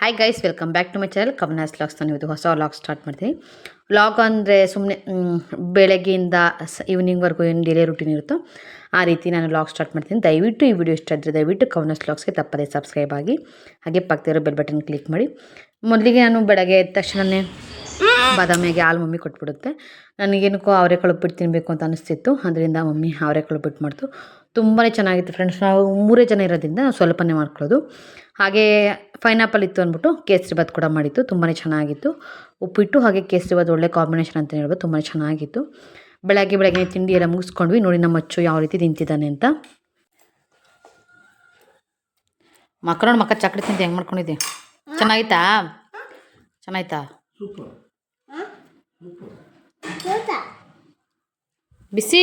Hi guys welcome back to my channel ಕಮನಾಸ್ logs ನಾನು ಇವತ್ತು ಹೊಸ ಲಾಗ್ ಸ್ಟಾರ್ಟ್ ಮಾಡ್ತೀನಿ. ಲಾಗ್ ಅಂದರೆ ಸುಮ್ಮನೆ ಬೆಳಗ್ಗೆಯಿಂದ ಈವ್ನಿಂಗ್ವರೆಗೂ ಏನು ಡೈಲಿ ರುಟೀನ್ ಇರುತ್ತೋ ಆ ರೀತಿ ನಾನು ಲಾಗ್ ಸ್ಟಾರ್ಟ್ ಮಾಡ್ತೀನಿ. ದಯವಿಟ್ಟು ಈ ವಿಡಿಯೋ ಇಷ್ಟ ಆದರೆ ದಯವಿಟ್ಟು ಕವನಸ್ ಲಾಗ್ಸ್ಗೆ ತಪ್ಪದೆ ಸಬ್ಸ್ಕ್ರೈಬ್ ಆಗಿ, ಹಾಗೆ ಪಕ್ಕದಿರೋ ಬೆಲ್ ಬಟನ್ ಕ್ಲಿಕ್ ಮಾಡಿ. ಮೊದಲಿಗೆ ನಾನು ಬೆಳಗ್ಗೆ ಎದ್ದ ತಕ್ಷಣವೇ ಬಾದಾಮಿಗೆ ಹಾಲು ಮಮ್ಮಿ ಕೊಟ್ಬಿಡುತ್ತೆ. ನನಗೇನಕ್ಕೂ ಅವರೆಕಾಳು ಉಪ್ಪಿಟ್ಟು ತಿನ್ನಬೇಕು ಅಂತ ಅನಿಸ್ತಿತ್ತು. ಅದರಿಂದ ಮಮ್ಮಿ ಅವರೆಕಾಳು ಉಪ್ಪಿಟ್ಟು ಮಾಡ್ತು. ತುಂಬಾ ಚೆನ್ನಾಗಿತ್ತು ಫ್ರೆಂಡ್ಸ್ ನಾವು ಮೂರೇ ಜನ ಇರೋದ್ರಿಂದ ಸ್ವಲ್ಪನೇ ಮಾಡ್ಕೊಳ್ಳೋದು. ಹಾಗೆ ಪೈನಾಪಲ್ ಇತ್ತು ಅಂದ್ಬಿಟ್ಟು ಕೇಸರಿಬಾತ್ ಕೂಡ ಮಾಡಿತ್ತು ತುಂಬಾ ಚೆನ್ನಾಗಿತ್ತು. ಉಪ್ಪಿಟ್ಟು ಹಾಗೆ ಕೇಸರಿಬಾತ್ ಒಳ್ಳೆ ಕಾಂಬಿನೇಷನ್ ಅಂತ ಹೇಳ್ಬೋದು ತುಂಬ ಚೆನ್ನಾಗಿತ್ತು. ಬೆಳಗ್ಗೆ ಬೆಳಗ್ಗೆ ತಿಂಡಿ ಎಲ್ಲ ಮುಗಿಸ್ಕೊಂಡ್ವಿ ನೋಡಿ ನಮ್ಮ ಅಚ್ಚು ಯಾವ ರೀತಿ ತಿಂತಿದ್ದಾನೆ ಅಂತ. ಮಕ್ಕ ನೋಡಿ ಮಕ್ಕ ಚಕ್ಡಿ ತಿಂತ ಹೆಂಗೆ ಮಾಡ್ಕೊಂಡಿದ್ದೆ? ಚೆನ್ನಾಗಿತ್ತಾ? ಚೆನ್ನಾಯ್ತಾ? ಬಿಸಿ?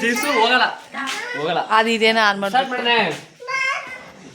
ಚೀಸು ಹೋಗಲ್ಲ. ಹೋಗಲ್ಲ. ಅದು ಇದೇನೋ ಆನ್ ಮಾಡಿ ಸ್ಟಾರ್ಟ್ ಮಾಡನೆ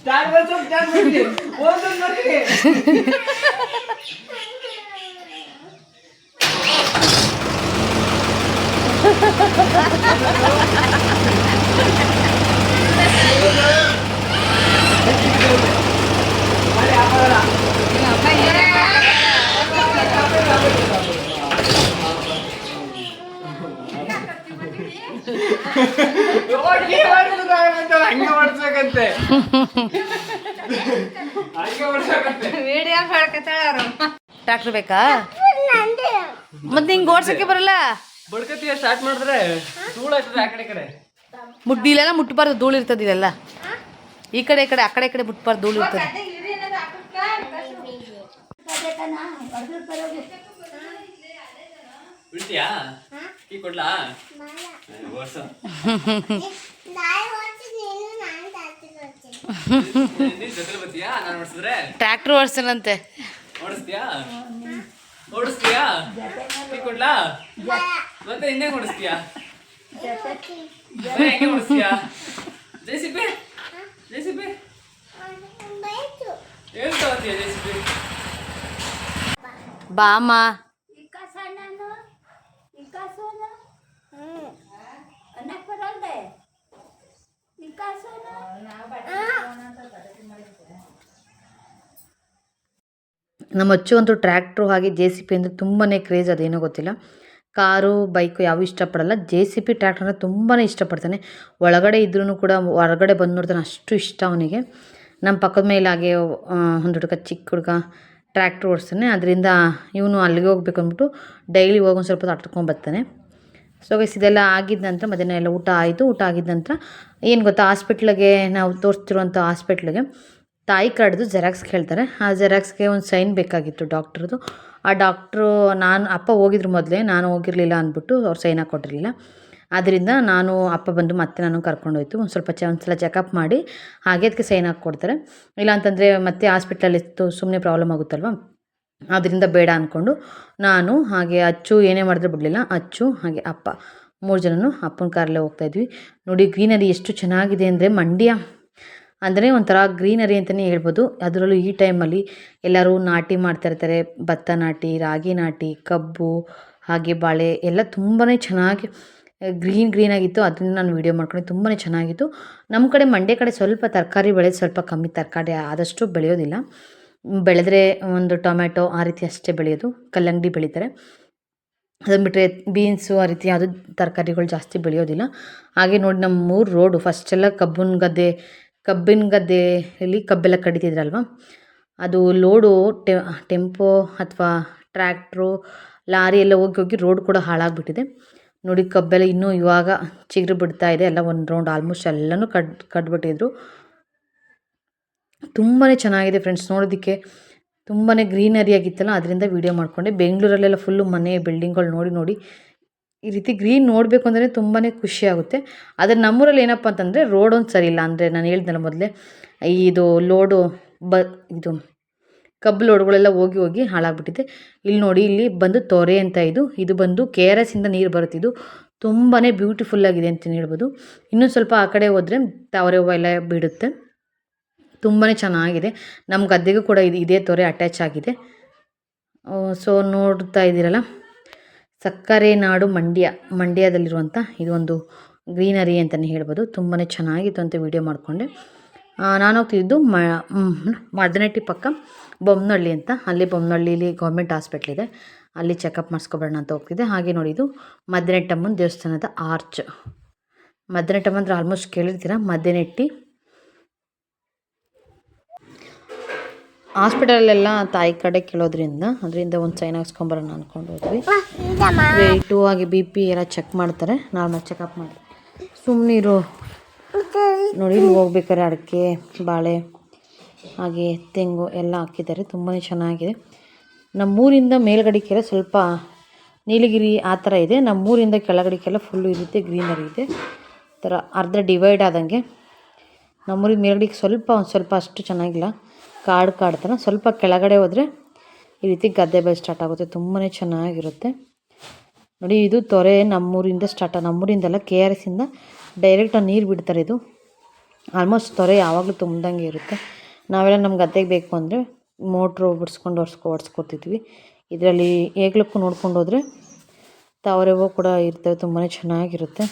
ಸ್ಟಾರ್ಟ್ ಮಾಡ್ಸು ಸ್ಟಾರ್ಟ್ ಮಾಡ್ತೀನಿ ಒಂದೊಂದು ಮಾಡ್ತೀನಿ ನೋಡಿ ಮಾಡ್ಬೇಕಂತ ಹಂಗೆ ಮಾಡ್ಸ್ಬೇಕಂತೆ ಹಂಗೆ ಅವರು. ಡಾಕ್ಟರ್ ಬೇಕಾ? ಮತ್ತೆ ಹಿಂಗೆ ಓಡ್ಸಕ್ಕೆ ಬರಲ್ಲ? ಬಡ್ಕತ್ತೀಯ ಸ್ಟಾರ್ಟ್ ಮಾಡಿದ್ರೆ ಧೂಳು ಆಗ್ತದೆ ಆ ಕಡೆ ಕಡೆ. ಮುಟ್ಟಿ ಇಲ್ಲೆಲ್ಲ ಮುಟ್ಟಬಾರ್ದು ಧೂಳು ಇರ್ತದೆ ಇಲ್ಲೆಲ್ಲ. ಈ ಕಡೆ ಈ ಕಡೆ ಆ ಕಡೆ ಈ ಕಡೆ ಮುಟ್ಟಬಾರ್ದು ಧೂಳು ಇರ್ತದೆ. ಬಿಡ್ತೀಯಾ? ಈ ಕೊಡ್ಲಾ? ಓಡ್ಸು ನೀನ್ ಜೊತೆ ಬರ್ತೀಯಾ ನಾನು ಓಡಿಸಿದ್ರೆ ಟ್ರ್ಯಾಕ್ಟರ್ ಓಡಿಸ್ತೀನಂತೆ ಓಡಿಸ್ತೀಯಾ? ಓಡಿಸ್ತೀಯಾ? ಕೊಡ್ಲಾ? ಮತ್ತೆ ಇನ್ನೇ ಓಡಿಸ್ತೀಯಾ? ಹೆಂಗೆ ಓಡಿಸ್ತೀಯಾ? ಏನು ತಗೋತೀಯ ಬಾ ಅಮ್ಮ ನಮ್ಮ ಅಚ್ಚು ಅಂತೂ ಟ್ರ್ಯಾಕ್ಟ್ರು ಹಾಗೆ ಜೆ ಸಿ ಪಿ ಅಂದರೆ ತುಂಬಾ ಕ್ರೇಜ್ ಅದೇನೋ ಗೊತ್ತಿಲ್ಲ. ಕಾರು, ಬೈಕು ಯಾವ ಇಷ್ಟಪಡಲ್ಲ. ಜೆ ಸಿ ಪಿ ಟ್ರ್ಯಾಕ್ಟ್ರ್ ಅಂದರೆ ತುಂಬಾ ಇಷ್ಟಪಡ್ತಾನೆ. ಒಳಗಡೆ ಇದ್ರೂ ಕೂಡ ಹೊರಗಡೆ ಬಂದು ನೋಡ್ತಾನೆ ಅಷ್ಟು ಇಷ್ಟ ಅವನಿಗೆ. ನಮ್ಮ ಪಕ್ಕದ ಮೇಲೆ ಹಾಗೆ ಒಂದು ಹುಡುಗ, ಚಿಕ್ಕ ಹುಡುಗ ಟ್ರ್ಯಾಕ್ಟ್ರ್ ಓಡಿಸ್ತಾನೆ. ಅದರಿಂದ ಇವನು ಅಲ್ಲಿಗೆ ಹೋಗ್ಬೇಕು ಅಂದ್ಬಿಟ್ಟು ಡೈಲಿ ಹೋಗಿ ಒಂದು ಸ್ವಲ್ಪ ಹೊತ್ತು ಬರ್ತಾನೆ. ಸೊ ಗೈಸ್ ಇದೆಲ್ಲ ಆಗಿದ ನಂತರ ಮಧ್ಯಾಹ್ನ ಎಲ್ಲ ಊಟ ಆಯಿತು. ಊಟ ಆಗಿದ ನಂತರ ಏನು ಗೊತ್ತಾ, ಹಾಸ್ಪಿಟ್ಲಿಗೆ ನಾವು ತೋರಿಸ್ತಿರುವಂಥ ಹಾಸ್ಪಿಟ್ಲಿಗೆ ತಾಯಿ ಕಾರ್ಡ್ದು ಜೆರಾಕ್ಸ್ ಕೇಳ್ತಾರೆ. ಆ ಜೆರಾಕ್ಸ್ಗೆ ಒಂದು ಸೈನ್ ಬೇಕಾಗಿತ್ತು ಡಾಕ್ಟ್ರದು ಆ ಡಾಕ್ಟ್ರು ನಾನು, ಅಪ್ಪ ಹೋಗಿದ್ರು ಮೊದಲೇ, ನಾನು ಹೋಗಿರಲಿಲ್ಲ ಅಂದ್ಬಿಟ್ಟು ಅವ್ರು ಸೈನ್ ಹಾಕ್ಕೊಟ್ಟಿರಲಿಲ್ಲ ಆದ್ದರಿಂದ ನಾನು, ಅಪ್ಪ ಬಂದು ಮತ್ತೆ ನಾನು ಕರ್ಕೊಂಡೋಯ್ತು. ಒಂದು ಸ್ವಲ್ಪ ಚ, ಒಂದು ಸಲ ಚೆಕಪ್ ಮಾಡಿ, ಹಾಗೆ ಅದಕ್ಕೆ ಸೈನ್ ಹಾಕ್ಕೊಡ್ತಾರೆ. ಇಲ್ಲ ಅಂತಂದರೆ ಮತ್ತೆ ಹಾಸ್ಪಿಟ್ಲಲ್ಲಿ ಇತ್ತು ಸುಮ್ಮನೆ ಪ್ರಾಬ್ಲಮ್ ಆಗುತ್ತಲ್ವ? ಅದರಿಂದ ಬೇಡ ಅಂದ್ಕೊಂಡು ನಾನು ಹಾಗೆ ಅಚ್ಚು ಏನೇ ಮಾಡಿದ್ರೆ ಬಿಡಲಿಲ್ಲ. ಅಚ್ಚು, ಹಾಗೆ ಅಪ್ಪ. ಮೂರು ಜನನು ಅಪ್ಪನ ಕಾರಲ್ಲೇ ಹೋಗ್ತಾಯಿದ್ವಿ ನೋಡಿ ಗ್ರೀನರಿ ಎಷ್ಟು ಚೆನ್ನಾಗಿದೆ ಅಂದರೆ ಮಂಡ್ಯ. ಅಂದರೆ ಒಂಥರ ಗ್ರೀನರಿ ಅಂತಲೇ ಹೇಳ್ಬೋದು. ಅದರಲ್ಲೂ ಈ ಟೈಮಲ್ಲಿ ಎಲ್ಲರೂ ನಾಟಿ ಮಾಡ್ತಾ ಇರ್ತಾರೆ. ಭತ್ತ ನಾಟಿ, ರಾಗಿ ನಾಟಿ, ಕಬ್ಬು, ಹಾಗೆ ಬಾಳೆ ಎಲ್ಲ ತುಂಬಾ ಚೆನ್ನಾಗಿ ಗ್ರೀನ್ ಗ್ರೀನ್ ಆಗಿತ್ತು. ಅದನ್ನ ನಾನು ವೀಡಿಯೋ ಮಾಡ್ಕೊಂಡು ತುಂಬಾ ಚೆನ್ನಾಗಿತ್ತು. ನಮ್ಮ ಕಡೆ ಮಂಡ್ಯ ಕಡೆ ಸ್ವಲ್ಪ ತರಕಾರಿ ಬೆಳೆದು ಸ್ವಲ್ಪ ಕಮ್ಮಿ. ತರಕಾರಿ ಆದಷ್ಟು ಬೆಳೆಯೋದಿಲ್ಲ. ಬೆಳೆದ್ರೆ ಒಂದು ಟೊಮ್ಯಾಟೊ ಆ ರೀತಿ ಅಷ್ಟೇ ಬೆಳೆಯೋದು. ಕಲ್ಲಂಗಡಿ ಬೆಳೀತಾರೆ. ಅದನ್ನು ಬಿಟ್ಟರೆ ಬೀನ್ಸು ಆ ರೀತಿ ಯಾವುದೂ ತರಕಾರಿಗಳು ಜಾಸ್ತಿ ಬೆಳೆಯೋದಿಲ್ಲ. ಹಾಗೆ ನೋಡಿ ನಮ್ಮ ಮೂರು ರೋಡು ಫಸ್ಟೆಲ್ಲ ಕಬ್ಬಿನ ಗದ್ದೆ ಕಬ್ಬಿನ ಗದ್ದೆಯಲ್ಲಿ ಕಬ್ಬೆಲ್ಲ ಕಡಿತಿದ್ರಲ್ವ? ಅದು ಲೋಡು ಟೆಂಪೋ ಅಥವಾ ಟ್ರ್ಯಾಕ್ಟ್ರು, ಲಾರಿ ಎಲ್ಲ ಹೋಗಿ ಹೋಗಿ ರೋಡ್ ಕೂಡ ಹಾಳಾಗಿಬಿಟ್ಟಿದೆ. ನೋಡಿ ಕಬ್ಬೆಲ್ಲ ಇನ್ನೂ ಇವಾಗ ಚಿಗುರು ಬಿಡ್ತಾ ಇದೆ. ಎಲ್ಲ ಒಂದು ರೌಂಡ್ ಆಲ್ಮೋಸ್ಟ್ ಎಲ್ಲನೂ ಕಡ್ ಕಟ್ಬಿಟ್ಟಿದ್ರು ತುಂಬಾ ಚೆನ್ನಾಗಿದೆ ಫ್ರೆಂಡ್ಸ್ ನೋಡೋದಕ್ಕೆ ತುಂಬಾ ಗ್ರೀನರಿ ಆಗಿತ್ತಲ್ಲ, ಅದರಿಂದ ವೀಡಿಯೋ ಮಾಡಿಕೊಂಡೆ. ಬೆಂಗಳೂರಲ್ಲೆಲ್ಲ ಫುಲ್ಲು ಮನೆ ಬಿಲ್ಡಿಂಗ್ಗಳು ನೋಡಿ ನೋಡಿ ಈ ರೀತಿ ಗ್ರೀನ್ ನೋಡಬೇಕು ಅಂದರೆ ತುಂಬಾ ಖುಷಿ ಆಗುತ್ತೆ. ಆದರೆ ನಮ್ಮೂರಲ್ಲಿ ಏನಪ್ಪ ಅಂತಂದರೆ ರೋಡ್ ಒಂದು ಸರಿ ಇಲ್ಲ. ಅಂದರೆ ನಾನು ಹೇಳ್ದಲ್ಲ ಮೊದಲೇ, ಇದು ಲೋಡು ಬ, ಇದು ಕಬ್ಬು ಲೋಡ್ಗಳೆಲ್ಲ ಹೋಗಿ ಹೋಗಿ ಹಾಳಾಗ್ಬಿಟ್ಟಿದೆ. ಇಲ್ಲಿ ನೋಡಿ, ಇಲ್ಲಿ ಬಂದು ತೊರೆ ಅಂತ ಇದು ಇದು ಬಂದು ಕೆ ಆರ್ ಎಸ್ಸಿಂದ ನೀರು ಬರುತ್ತೆ ಇದು. ತುಂಬಾ ಬ್ಯೂಟಿಫುಲ್ಲಾಗಿದೆ ಅಂತಲೇ ಹೇಳ್ಬೋದು. ಇನ್ನೂ ಸ್ವಲ್ಪ ಆ ಕಡೆ ಹೋದರೆ ತಾವರೆ ಹೂವು ಎಲ್ಲ ಬಿಡುತ್ತೆ. ತುಂಬಾ ಚೆನ್ನಾಗಿದೆ. ನಮ್ಮ ಗದ್ದೆಗೂ ಕೂಡ ಇದು, ಇದೇ ತೊರೆ ಅಟ್ಯಾಚ್ ಆಗಿದೆ. ಸೊ ನೋಡ್ತಾ ಇದ್ದೀರಲ್ಲ ಸಕ್ಕರೆ ನಾಡು ಮಂಡ್ಯ ಮಂಡ್ಯದಲ್ಲಿರುವಂಥ ಇದೊಂದು ಗ್ರೀನರಿ ಅಂತಲೇ ಹೇಳ್ಬೋದು. ತುಂಬಾ ಚೆನ್ನಾಗಿತ್ತು ಅಂತ ವಿಡಿಯೋ ಮಾಡಿಕೊಂಡೆ. ನಾನು ಹೋಗ್ತಿದ್ದು ಮ ಮದನಟ್ಟಿ ಪಕ್ಕ ಬೊಮ್ಮನಹಳ್ಳಿ ಅಂತ. ಅಲ್ಲಿ ಬೊಮ್ಮನಹಳ್ಳಿಲಿ ಗೌರ್ಮೆಂಟ್ ಹಾಸ್ಪಿಟ್ಲ್ ಇದೆ. ಅಲ್ಲಿ ಚೆಕಪ್ ಮಾಡಿಸ್ಕೊಬರೋಣ ಅಂತ ಹೋಗ್ತಿದ್ದೆ. ಹಾಗೆ ನೋಡಿ ಇದು ಮದ್ದನೆಟ್ಟಮ್ಮನ ದೇವಸ್ಥಾನದ ಆರ್ಚ್ ಮದನೆಟ್ಟಮ್ಮ ಅಂದ್ರೆ ಆಲ್ಮೋಸ್ಟ್ ಕೇಳಿರ್ತೀರ? ಮದ್ದನೆಟ್ಟಿ ಹಾಸ್ಪಿಟಲಲ್ಲೆಲ್ಲ ತಾಯಿ ಕಡೆ ಕೇಳೋದ್ರಿಂದ ಅದರಿಂದ ಒಂದು ಸೈನ್ ಹಾಕ್ಸ್ಕೊಂಬರೋಣ ಅಂದ್ಕೊಂಡು ಹೋದ್ವಿ. ವೆಯ್ಟು ಆಗಿ ಬಿ ಪಿ ಎಲ್ಲ ಚೆಕ್ ಮಾಡ್ತಾರೆ ನಾರ್ಮಲ್ ಚೆಕಪ್ ಮಾಡಿ. ಸುಮ್ಮನಿರು ನೋಡಿ ಇಲ್ಲಿ ಹೋಗ್ಬೇಕಾದ್ರೆ ಅಡಿಕೆ, ಬಾಳೆ, ಹಾಗೆ ತೆಂಗು ಎಲ್ಲ ಹಾಕಿದ್ದಾರೆ ತುಂಬಾ ಚೆನ್ನಾಗಿದೆ. ನಮ್ಮೂರಿಂದ ಮೇಲ್ಗಡೆಗೆಲ್ಲ ಸ್ವಲ್ಪ ನೀಲಗಿರಿ ಆ ಥರ ಇದೆ. ನಮ್ಮೂರಿಂದ ಕೆಳಗಡೆಗೆಲ್ಲ ಫುಲ್ಲು ಇರುತ್ತೆ ಗ್ರೀನರಿ ಇದೆ. ಥರ ಅರ್ಧ ಡಿವೈಡ್ ಆದಂಗೆ. ನಮ್ಮೂರಿಗೆ ಮೇಲ್ಗಡೆಗೆ ಸ್ವಲ್ಪ, ಒಂದು ಸ್ವಲ್ಪ ಅಷ್ಟು ಚೆನ್ನಾಗಿಲ್ಲ. ಕಾಡು ಕಾಡು ಥರ. ಸ್ವಲ್ಪ ಕೆಳಗಡೆ ಹೋದರೆ ಈ ರೀತಿ ಗದ್ದೆ ಬೆಳೆ ಸ್ಟಾರ್ಟ್ ಆಗುತ್ತೆ. ತುಂಬಾ ಚೆನ್ನಾಗಿರುತ್ತೆ. ನೋಡಿ, ಇದು ತೊರೆ ನಮ್ಮೂರಿಂದ ಸ್ಟಾರ್ಟ್ ನಮ್ಮೂರಿಂದಲ್ಲ ಕೆ ಆರ್ ಎಸ್ಸಿಂದ ಡೈರೆಕ್ಟಾಗಿ ನೀರು ಬಿಡ್ತಾರೆ ಇದು. ಆಲ್ಮೋಸ್ಟ್ ತೊರೆ ಯಾವಾಗಲೂ ತುಂಬ್ದಂಗೆ ಇರುತ್ತೆ. ನಾವೆಲ್ಲ ನಮ್ಮ ಗದ್ದೆಗೆ ಬೇಕು ಅಂದರೆ ಮೋಟ್ರು ಬಿಡಿಸ್ಕೊಂಡು ಒರ್ಸ್ಕೊ ಹೊಡ್ಸ್ಕೊತಿದ್ವಿ ಇದರಲ್ಲಿ ಏಗ್ಲಕ್ಕೂ ನೋಡ್ಕೊಂಡು ಹೋದರೆ ತಾವರೆ ಹೂವು ಕೂಡ ಇರ್ತವೆ ತುಂಬಾ ಚೆನ್ನಾಗಿರುತ್ತೆ.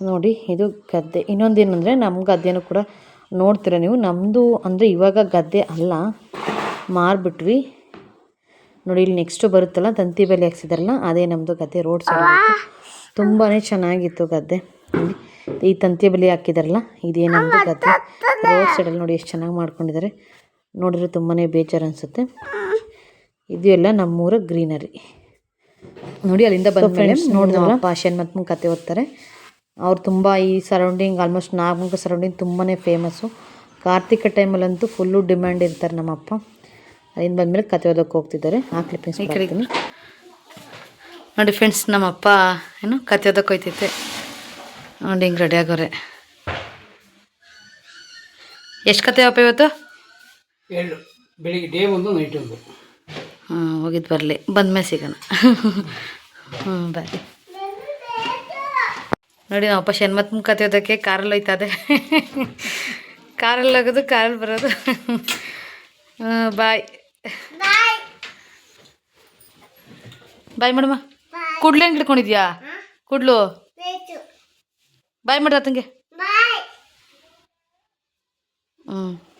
ನೋಡಿ, ಇದು ಗದ್ದೆ. ಇನ್ನೊಂದೇನೆಂದರೆ ನಮ್ಮ ಗದ್ದೆನೂ ಕೂಡ ನೋಡ್ತೀರ ನೀವು? ನಮ್ಮದು ಅಂದರೆ ಇವಾಗ ಗದ್ದೆ ಅಲ್ಲ ಮಾರ್ಬಿಟ್ವಿ. ನೋಡಿ ಇಲ್ಲಿ ನೆಕ್ಸ್ಟು ಬರುತ್ತಲ್ಲ ತಂತಿ ಬೇಲಿ ಹಾಕ್ಸಿದಾರಲ್ಲ ಅದೇ ನಮ್ಮದು ಗದ್ದೆ ರೋಡ್ ಸೈಡ್ ತುಂಬಾ ಚೆನ್ನಾಗಿತ್ತು ಗದ್ದೆ. ಈ ತಂತಿ ಬೇಲಿ ಹಾಕಿದಾರಲ್ಲ ಇದೇ ನಮ್ಮದು ಗದ್ದೆ. ರೋಡ್ ಸೈಡಲ್ಲಿ ನೋಡಿ ಎಷ್ಟು ಚೆನ್ನಾಗಿ ಮಾಡ್ಕೊಂಡಿದ್ದಾರೆ ನೋಡಿದ್ರೆ ತುಂಬಾ ಬೇಜಾರು ಅನಿಸುತ್ತೆ. ಇದು ಎಲ್ಲ ನಮ್ಮೂರ ಗ್ರೀನರಿ ನೋಡಿ ಅಲ್ಲಿಂದ ಬಂದ ಫ್ರೆಂಡ್ಸ್ ನೋಡಿದ್ರಲ್ಲ ಪಾಷನ್ ಮತ್ತು ಕತೆ ಓದ್ತಾರೆ. ಅವ್ರು ತುಂಬ ಈ ಸರೌಂಡಿಂಗ್ ಆಲ್ಮೋಸ್ಟ್ ನಾಗಮಂಗ ಸರೌಂಡಿಂಗ್ ತುಂಬಾ ಫೇಮಸ್ಸು ಕಾರ್ತಿಕ ಟೈಮಲ್ಲಂತೂ ಫುಲ್ಲು ಡಿಮ್ಯಾಂಡ್ ಇರ್ತಾರೆ ನಮ್ಮಪ್ಪ. ಅಲ್ಲಿಂದ ಬಂದಮೇಲೆ ಕತೆ ಓದೋಕೆ ಹೋಗ್ತಿದ್ದಾರೆ. ಆ ಕ್ಲಿಪ್ಪಿಂಗ್ಸ್ ನೋಡಿ ಫ್ರೆಂಡ್ಸ್ ನಮ್ಮಪ್ಪ ಏನು ಕತೆ ಓದೋಕೆ ಹೋಯ್ತೈತೆ ನೋಡಿ ಹಿಂಗೆ ರೆಡಿ ಆಗೋರೆ. ಎಷ್ಟು ಕತೆ ಅಪ್ಪ ಇವತ್ತು? ಎರಡು. ಬೆಳಿಗ್ಗೆ ಡೇ ಒಂದು ನೈಟ್ ಒಂದು. ಹಾಂ ಹೋಗಿದ್ದು ಬರಲಿ. ಬಂದ ಮೇಲೆ ಸಿಗೋಣ. ಹ್ಞೂ ಬರಲಿ ನೋಡಿ ನಮ್ಮಪ್ಪ ಶನ್ಮತ್ ಮುಖ ಓದೋಕ್ಕೆ ಕಾರಲ್ಲಿ ಹೋಯ್ತದೆ. ಕಾರಲ್ಲಿ ಹೋಗೋದು ಕಾರಲ್ಲಿ ಬರೋದು. ಬಾಯ್. ಬಾಯ್. ಮಾಡಮ್ಮ. ಕುಡ್ಲು ಹೆಂಗೆ ಹಿಡ್ಕೊಂಡಿದ್ಯಾ? ಕುಡ್ಲು. ಬಾಯ್ ಮಾಡ್ರ ತಂಗೆ. ಹ್ಞೂ